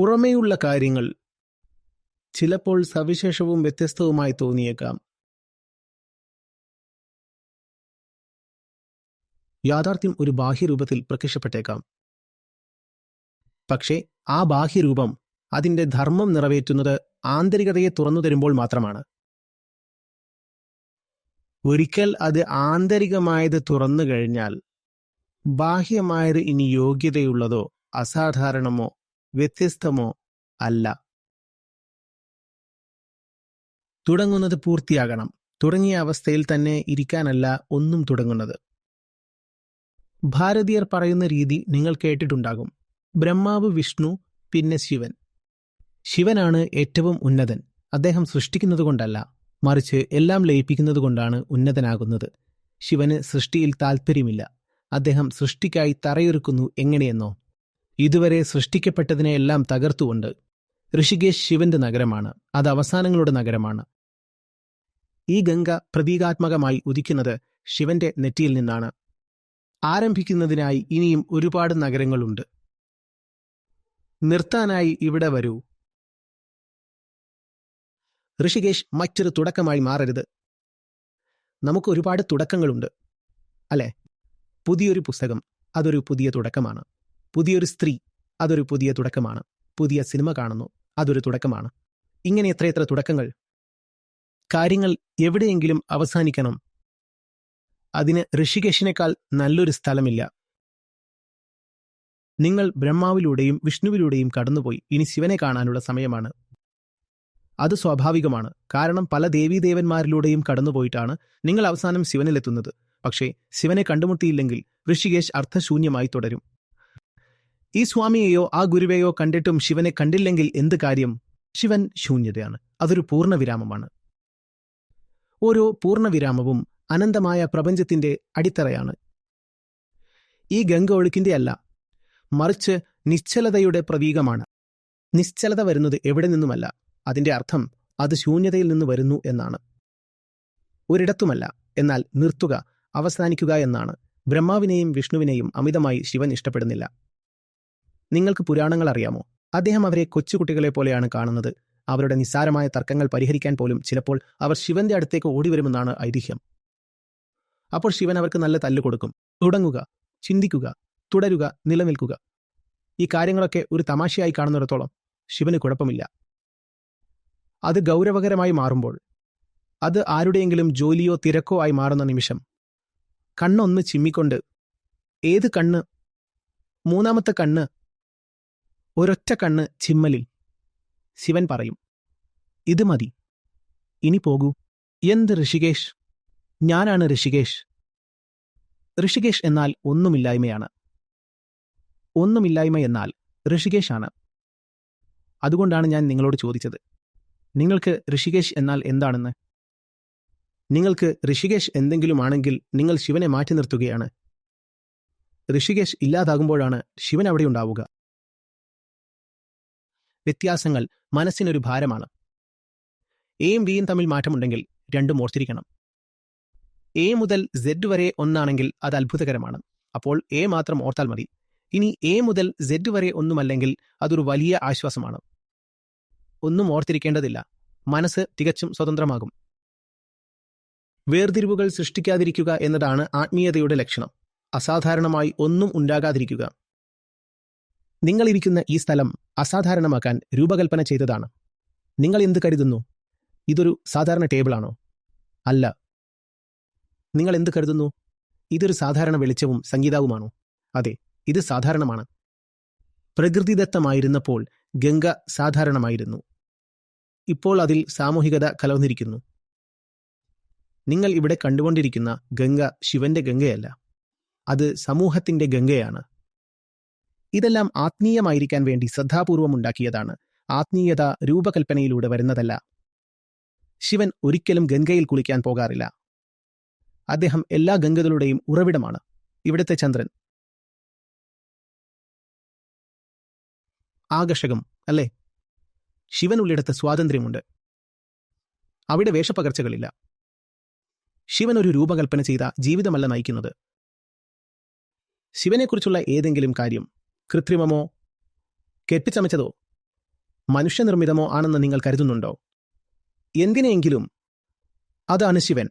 പുറമേയുള്ള കാര്യങ്ങൾ ചിലപ്പോൾ സവിശേഷവും വ്യത്യസ്തവുമായി തോന്നിയേക്കാം. യാഥാർത്ഥ്യം ഒരു ബാഹ്യരൂപത്തിൽ പ്രത്യക്ഷപ്പെട്ടേക്കാം. പക്ഷേ ആ ബാഹ്യരൂപം അതിന്റെ ധർമ്മം നിറവേറ്റുന്നത് ആന്തരികതയെ തുറന്നു തരുമ്പോൾ മാത്രമാണ്. ഒരിക്കൽ അത് ആന്തരികമായത് തുറന്നു കഴിഞ്ഞാൽ ബാഹ്യമായത് ഇനി യോഗ്യതയുള്ളതോ അസാധാരണമോ വ്യത്യസ്തമോ അല്ല. തുടങ്ങുന്നത് പൂർത്തിയാകണം. തുടങ്ങിയ അവസ്ഥയിൽ തന്നെ ഇരിക്കാനല്ല ഒന്നും തുടങ്ങുന്നത്. ഭാരതീയർ പറയുന്ന രീതി നിങ്ങൾ കേട്ടിട്ടുണ്ടാകും. ബ്രഹ്മാവ് വിഷ്ണു പിന്നെ ശിവൻ. ശിവനാണ് ഏറ്റവും ഉന്നതൻ. അദ്ദേഹം സൃഷ്ടിക്കുന്നതുകൊണ്ടല്ല മറിച്ച് എല്ലാം ലയിപ്പിക്കുന്നതുകൊണ്ടാണ് ഉന്നതനാകുന്നത്. ശിവന് സൃഷ്ടിയിൽ താൽപ്പര്യമില്ല. അദ്ദേഹം സൃഷ്ടിക്കായി തറയൊരുക്കുന്നു എങ്ങനെയെന്നോ. ഇതുവരെ സൃഷ്ടിക്കപ്പെട്ടതിനെയെല്ലാം തകർത്തുകൊണ്ട് ഋഷികേശ് ശിവന്റെ നഗരമാണ്. അത് അവസാനങ്ങളുടെ നഗരമാണ്. ഈ ഗംഗ പ്രതീകാത്മകമായി ഉദിക്കുന്നത് ശിവന്റെ നെറ്റിയിൽ നിന്നാണ്. ആരംഭിക്കുന്നതിനായി ഇനിയും ഒരുപാട് നഗരങ്ങളുണ്ട്. നിർത്താനായി ഇവിടെ വരൂ. ഋഷികേശ് മറ്റൊരു തുടക്കമായി മാറരുത്. നമുക്ക് ഒരുപാട് തുടക്കങ്ങളുണ്ട്. അല്ലെ? പുതിയൊരു പുസ്തകം. അതൊരു പുതിയ തുടക്കമാണ്. പുതിയൊരു സ്ത്രീ അതൊരു പുതിയ തുടക്കമാണ്. പുതിയ സിനിമ കാണുന്നു അതൊരു തുടക്കമാണ്. ഇങ്ങനെ എത്രയെത്ര തുടക്കങ്ങൾ. കാര്യങ്ങൾ എവിടെയെങ്കിലും അവസാനിക്കണം. അതിന് ഋഷികേശിനേക്കാൾ നല്ലൊരു സ്ഥലമില്ല. നിങ്ങൾ ബ്രഹ്മാവിലൂടെയും വിഷ്ണുവിലൂടെയും കടന്നുപോയി. ഇനി ശിവനെ കാണാനുള്ള സമയമാണ്. അത് സ്വാഭാവികമാണ്. കാരണം പല ദേവീദേവന്മാരിലൂടെയും കടന്നുപോയിട്ടാണ് നിങ്ങൾ അവസാനം ശിവനിലെത്തുന്നത്. പക്ഷേ ശിവനെ കണ്ടുമുട്ടിയില്ലെങ്കിൽ ഋഷികേശ് അർത്ഥശൂന്യമായി തുടരും. ഈ സ്വാമിയെയോ ആ ഗുരുവെയോ കണ്ടിട്ടും ശിവനെ കണ്ടില്ലെങ്കിൽ എന്ത് കാര്യം? ശിവൻ ശൂന്യതയാണ്. അതൊരു പൂർണവിരാമമാണ്. ഓരോ പൂർണവിരാമവും അനന്തമായ പ്രപഞ്ചത്തിന്റെ അടിത്തറയാണ്. ഈ ഗംഗ ഒഴുക്കിന്റെ അല്ല മറിച്ച് നിശ്ചലതയുടെ പ്രതീകമാണ്. നിശ്ചലത വരുന്നത് എവിടെ നിന്നുമല്ല അതിന്റെ അർത്ഥം അത് ശൂന്യതയിൽ നിന്ന് വരുന്നു എന്നാണ്. ഒരിടത്തുമല്ല എന്നാൽ നിർത്തുക അവസാനിക്കുക എന്നാണ്. ബ്രഹ്മാവിനെയും വിഷ്ണുവിനെയും അമിതമായി ശിവൻ ഇഷ്ടപ്പെടുന്നില്ല. നിങ്ങൾക്ക് പുരാണങ്ങൾ അറിയാമോ? അദ്ദേഹം അവരെ കൊച്ചുകുട്ടികളെ പോലെയാണ് കാണുന്നത്. അവരുടെ നിസ്സാരമായ തർക്കങ്ങൾ പരിഹരിക്കാൻ പോലും ചിലപ്പോൾ അവർ ശിവന്റെ അടുത്തേക്ക് ഓടിവരുമെന്നാണ് ഐതിഹ്യം. അപ്പോൾ ശിവൻ അവർക്ക് നല്ല തല്ല് കൊടുക്കും. തുടങ്ങുക ചിന്തിക്കുക തുടരുക നിലനിൽക്കുക. ഈ കാര്യങ്ങളൊക്കെ ഒരു തമാശയായി കാണുന്നിടത്തോളം ശിവന് കുഴപ്പമില്ല. അത് ഗൗരവകരമായി മാറുമ്പോൾ അത് ആരുടെയെങ്കിലും ജോലിയോ തിരക്കോ ആയി മാറുന്ന നിമിഷം കണ്ണൊന്ന് ചിമ്മിക്കൊണ്ട് ഏത് കണ്ണ്? മൂന്നാമത്തെ കണ്ണ് ഒരൊറ്റ കണ്ണ് ചിമ്മലിൽ. ശിവൻ പറയും ഇത് മതി. ഇനി പോകൂ. എന്ത് ഋഷികേഷ്? ഞാനാണ് ഋഷികേഷ്. ഋഷികേഷ് എന്നാൽ ഒന്നുമില്ലായ്മയാണ്. ഒന്നുമില്ലായ്മ എന്നാൽ ഋഷികേഷാണ്. അതുകൊണ്ടാണ് ഞാൻ നിങ്ങളോട് ചോദിച്ചത്. നിങ്ങൾക്ക് ഋഷികേഷ് എന്നാൽ എന്താണെന്ന്? നിങ്ങൾക്ക് ഋഷികേഷ് എന്തെങ്കിലും ആണെങ്കിൽ നിങ്ങൾ ശിവനെ മാറ്റി നിർത്തുകയാണ്. ഋഷികേഷ് ഇല്ലാതാകുമ്പോഴാണ് ശിവൻ അവിടെ ഉണ്ടാവുക. വ്യത്യാസങ്ങൾ മനസ്സിനൊരു ഭാരമാണ്. എയും ബിയും തമ്മിൽ മാറ്റമുണ്ടെങ്കിൽ രണ്ടും ഓർത്തിരിക്കണം. എ മുതൽ സെഡ് വരെ ഒന്നാണെങ്കിൽ അത് അത്ഭുതകരമാണ്. അപ്പോൾ എ മാത്രം ഓർത്താൽ മതി. ഇനി എ മുതൽ സെഡ് വരെ ഒന്നുമല്ലെങ്കിൽ അതൊരു വലിയ ആശ്വാസമാണ്. ഒന്നും ഓർത്തിരിക്കേണ്ടതില്ല. മനസ്സ് തികച്ചും സ്വതന്ത്രമാകും. വേർതിരിവുകൾ സൃഷ്ടിക്കാതിരിക്കുക എന്നതാണ് ആത്മീയതയുടെ ലക്ഷണം. അസാധാരണമായി ഒന്നും ഉണ്ടാകാതിരിക്കുക. നിങ്ങളിരിക്കുന്ന ഈ സ്ഥലം അസാധാരണമാക്കാൻ രൂപകൽപ്പന ചെയ്തതാണ്. നിങ്ങൾ എന്ത് കരുതുന്നു? ഇതൊരു സാധാരണ ടേബിളാണോ? അല്ല. നിങ്ങൾ എന്ത് കരുതുന്നു? ഇതൊരു സാധാരണ വെളിച്ചവും സംഗീതവുമാണോ? അതെ ഇത് സാധാരണമാണ്. പ്രകൃതിദത്തമായിരുന്നപ്പോൾ ഗംഗ സാധാരണമായിരുന്നു. ഇപ്പോൾ അതിൽ സാമൂഹികത കലർന്നിരിക്കുന്നു. നിങ്ങൾ ഇവിടെ കണ്ടുകൊണ്ടിരിക്കുന്ന ഗംഗ ശിവന്റെ ഗംഗയല്ല. അത് സമൂഹത്തിന്റെ ഗംഗയാണ്. ഇതെല്ലാം ആത്മീയമായിരിക്കാൻ വേണ്ടി ശ്രദ്ധാപൂർവം ഉണ്ടാക്കിയതാണ്. ആത്മീയത രൂപകൽപ്പനയിലൂടെ വരുന്നതല്ല. ശിവൻ ഒരിക്കലും ഗംഗയിൽ കുളിക്കാൻ പോകാറില്ല. അദ്ദേഹം എല്ലാ ഗംഗകളുടെയും ഉറവിടമാണ്. ഇവിടുത്തെ ചന്ദ്രൻ. ആകർഷകം അല്ലേ? ശിവനുള്ളിടത്ത് സ്വാതന്ത്ര്യമുണ്ട്. അവിടെ വേഷപ്പകർച്ചകളില്ല. ശിവൻ ഒരു രൂപകൽപ്പന ചെയ്ത ജീവിതമല്ല നയിക്കുന്നത്. ശിവനെക്കുറിച്ചുള്ള ഏതെങ്കിലും കാര്യം കൃത്രിമമോ കെട്ടിച്ചമച്ചതോ മനുഷ്യനിർമ്മിതമോ ആണെന്ന് നിങ്ങൾ കരുതുന്നുണ്ടോ? എന്തിനെയെങ്കിലും അതാണ് ശിവൻ.